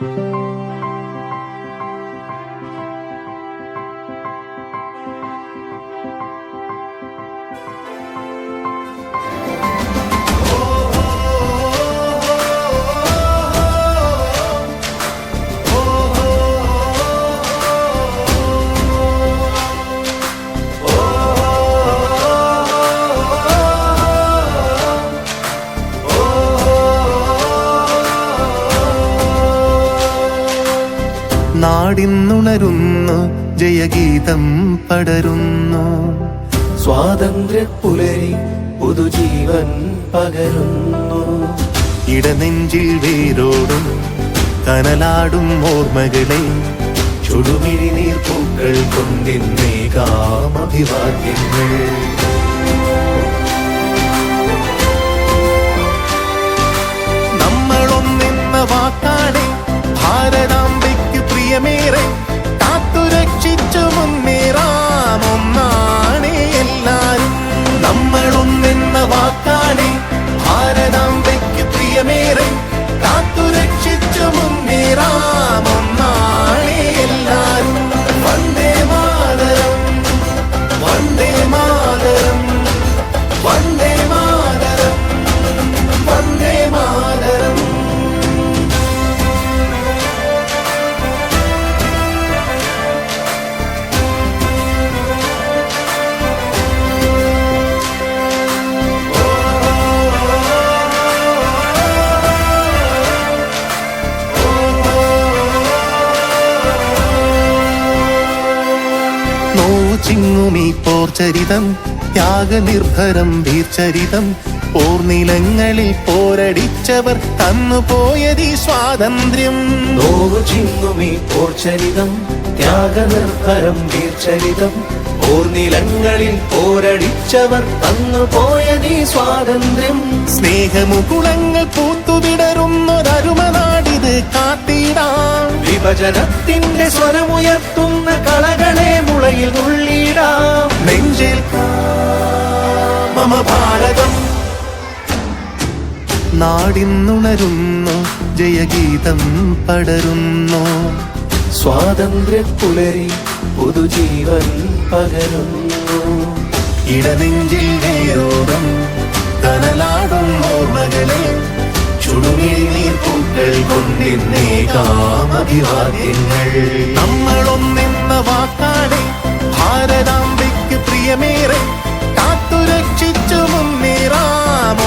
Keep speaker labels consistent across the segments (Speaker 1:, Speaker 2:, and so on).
Speaker 1: Thank you. നാടിന്നുണരുന്നു ജയഗീതം പടരുന്നു.
Speaker 2: സ്വാതന്ത്ര്യ പുലരി പുതുജീവൻ പകരുന്നു.
Speaker 1: ഇടനെഞ്ചിൽ വേരോടും കനലാടും ഓർമ്മകളെ
Speaker 2: ചുടുമിഴി പൂക്കൾ കൊണ്ടിന്നേ അഭിവാദ്യങ്ങൾ
Speaker 1: പോർചരിതം ത്യാഗനിർഭരം വീർചരിതം പോർനിലങ്ങളിൽ പോരടിച്ചവർ തന്നു പോയതി സ്വാതന്ത്ര്യം.
Speaker 2: നോവു ചിങ്ങുമീ പോർച്ചരിതം ത്യാഗനിർഭരം വീർചരിതം ഓർനിലങ്ങളിൽ പോരടിച്ചവർ തന്നു പോയതി സ്വാതന്ത്ര്യം.
Speaker 1: സ്നേഹമുകുളങ്ങൾ പൂത്തുവിടരുന്നൊരരുമനാടിത് കാത്തിടാം.
Speaker 2: വിഭജനത്തിന്റെ സ്വരമുയർത്തുന്ന കളകളെ
Speaker 1: നാടിന്നുണരുന്നു ജയഗീതം പടരുന്നു.
Speaker 2: സ്വാതന്ത്ര്യ പുലരി പുതുജീവൻ പകരുന്നു.
Speaker 1: ഇടനെഞ്ചിൽ നേരോടും തനലാടും ഓർമ്മകളെ ചുടുമിഴി പൂക്കൾ കൊണ്ടിന്നേ കാമഭിവാദ്യങ്ങൾ. നമ്മളൊന്നെന്ന വാക്കാടെ ഭാരതാംബയ്ക്ക് പ്രിയമേറെ കാത്തുരക്ഷിച്ചു മുന്നേറാം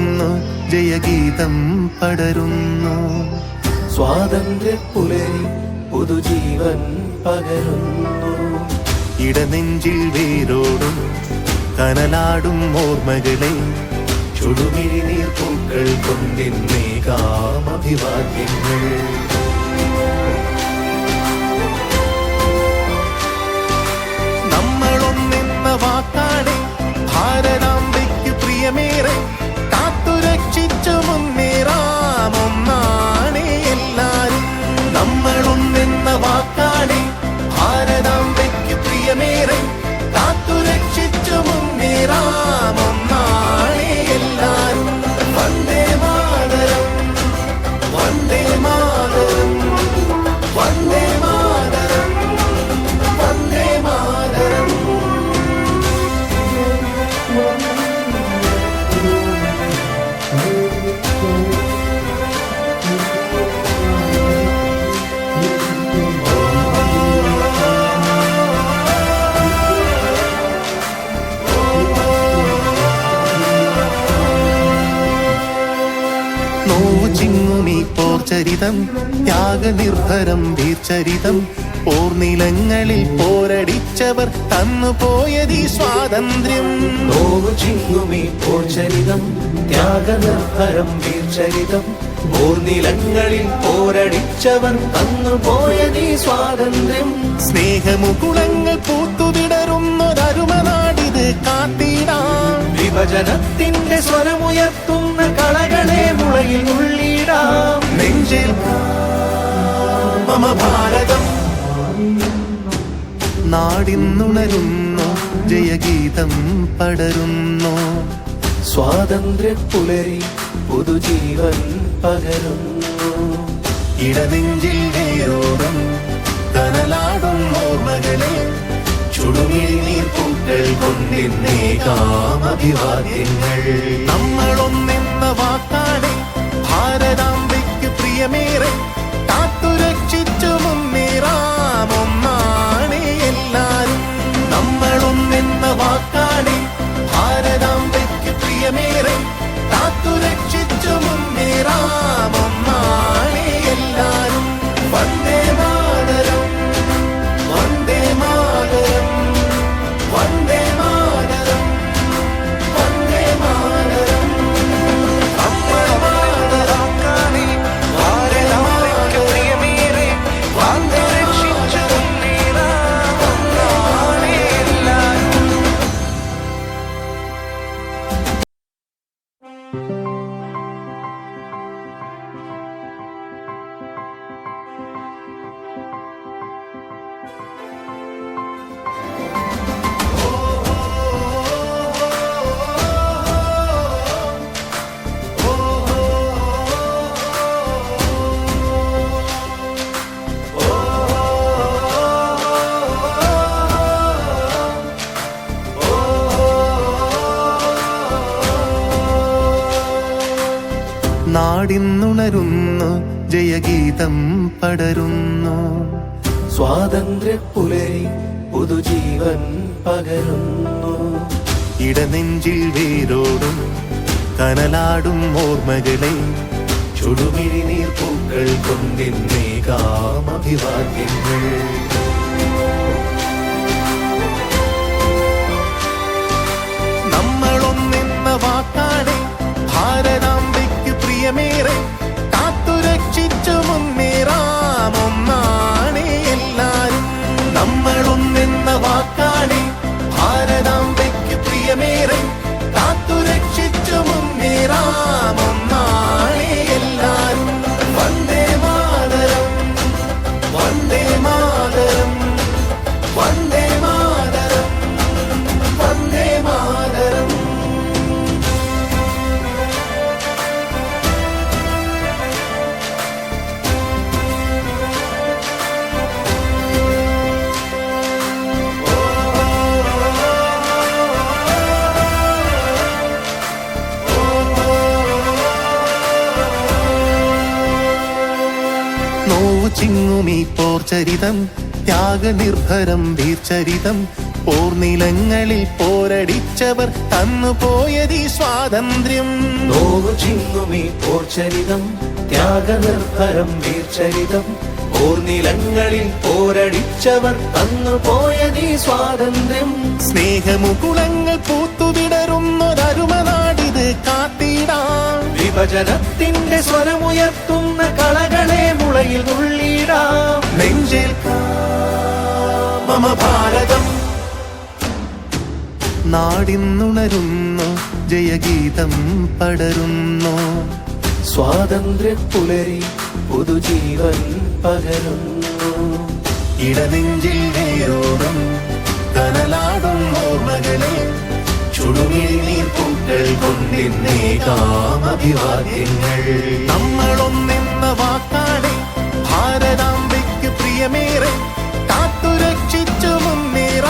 Speaker 1: നാടിന്നുണരുന്നു ജയഗീതം പടരുന്നു.
Speaker 2: സ്വാതന്ത്ര്യ പുലരി പുതുജീവൻ പകരുന്നു.
Speaker 1: ഇടനെഞ്ചിൽ വേരോടും കനലാടും ഓർമ്മകളെ.
Speaker 2: ചുടുമിഴി പൂക്കൾ കൊണ്ടിന്നേകാം
Speaker 1: പോർചരിതം ത്യാഗനിർഭരം വീർചരിതം പോർനിലങ്ങളിൽ പോരടിച്ചവർ തന്നു പോയതി സ്വാതന്ത്ര്യം.
Speaker 2: നോവു ചിങ്ങുമേ പോർചരിതം ത്യാഗനിർഭരം വീർചരിതം ഓർനിലങ്ങളിൽ പോരടിച്ചവർ തന്നുപോയതീ സ്വാതന്ത്ര്യം.
Speaker 1: സ്നേഹമുകുളങ്ങൾ പൂത്തുവിടരുന്നൊരരുമനാടിത് കാത്തിടാം.
Speaker 2: വിഭജനത്തിന്റെ സ്വരമുയർത്തുന്ന കളകളെ മുളയിൽ ഉള്ളിടാം
Speaker 1: മമ ഭാരതം നാടിന്നുണരുന്നു ജയഗീതം പടരുന്നു.
Speaker 2: സ്വാതന്ത്ര്യ പുലരി പുതുജീവൻ പകരുന്നു.
Speaker 1: ഇടനെഞ്ചിൽ നേരോടും തനലാടും ഓർമ്മകളെ ചുടുമിഴി പൂക്കൾ കൊണ്ടിന്നേ കാമഭിവാദ്യങ്ങൾ. നമ്മളൊന്നെന്ന വാക്കാണ് ഭാരതാംബയ്ക്ക് പ്രിയമേറെ നാടിന്നുണരുന്നു ജയഗീതം പടരുന്നു.
Speaker 2: സ്വാതന്ത്ര്യ പുലരി പുതുജീവൻ പകരുന്നു.
Speaker 1: ഇടനെഞ്ചിൽ വേരോടും കനലാടും ഓർമ്മകളെ
Speaker 2: ചുടുമിഴി നീർപ്പൂക്കൾ കൊണ്ടിന്നേ അഭിവാദ്യങ്ങൾ
Speaker 1: ചിങ്ങുമീ പോർചരിതം ത്യാഗനിർഭരം വീർചരിതം പോർനിലങ്ങളിൽ പോരടിച്ചവർ തന്നു പോയതി സ്വാതന്ത്ര്യം.
Speaker 2: നോവു ചിങ്ങുമീ പോർച്ചരിതം ത്യാഗനിർഭരം വീർചരിതം ഓർനിലങ്ങളിൽ പോരടിച്ചവർ തന്നു പോയതി സ്വാതന്ത്ര്യം.
Speaker 1: സ്നേഹമുകുളങ്ങൾ പൂത്തുവിടരുന്നൊരരുമനാടിത് കാത്തിടാം.
Speaker 2: വിഭജനത്തിന്റെ സ്വരമുയർത്തുന്ന കളകളെ മുളയിൽ ഉള്ളിടാം
Speaker 1: മമ ഭാരതം. നാടിന്നുണരുന്നു ജയഗീതം പടരുന്നു.
Speaker 2: സ്വാതന്ത്ര്യ പുലരി പുതുജീവൻ പകരുന്നു.
Speaker 1: ഇടനെഞ്ചിൽ നേരോടും കനലാടും ഓർമ്മകളെ കൊണ്ടിന്നേ കാമഭിവാദ്യങ്ങൾ. നമ്മളൊന്നിന്ന അഭിവാദ്യങ്ങൾ നമ്മളൊന്നെന്ന ധൈര്യമേറെ കാത്തുരക്ഷിച്ചു മുന്നേറാമൊന്നാണ്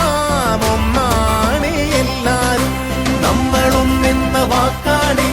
Speaker 1: എല്ലാരും. നമ്മളൊന്നെന്ന വാക്കാണേ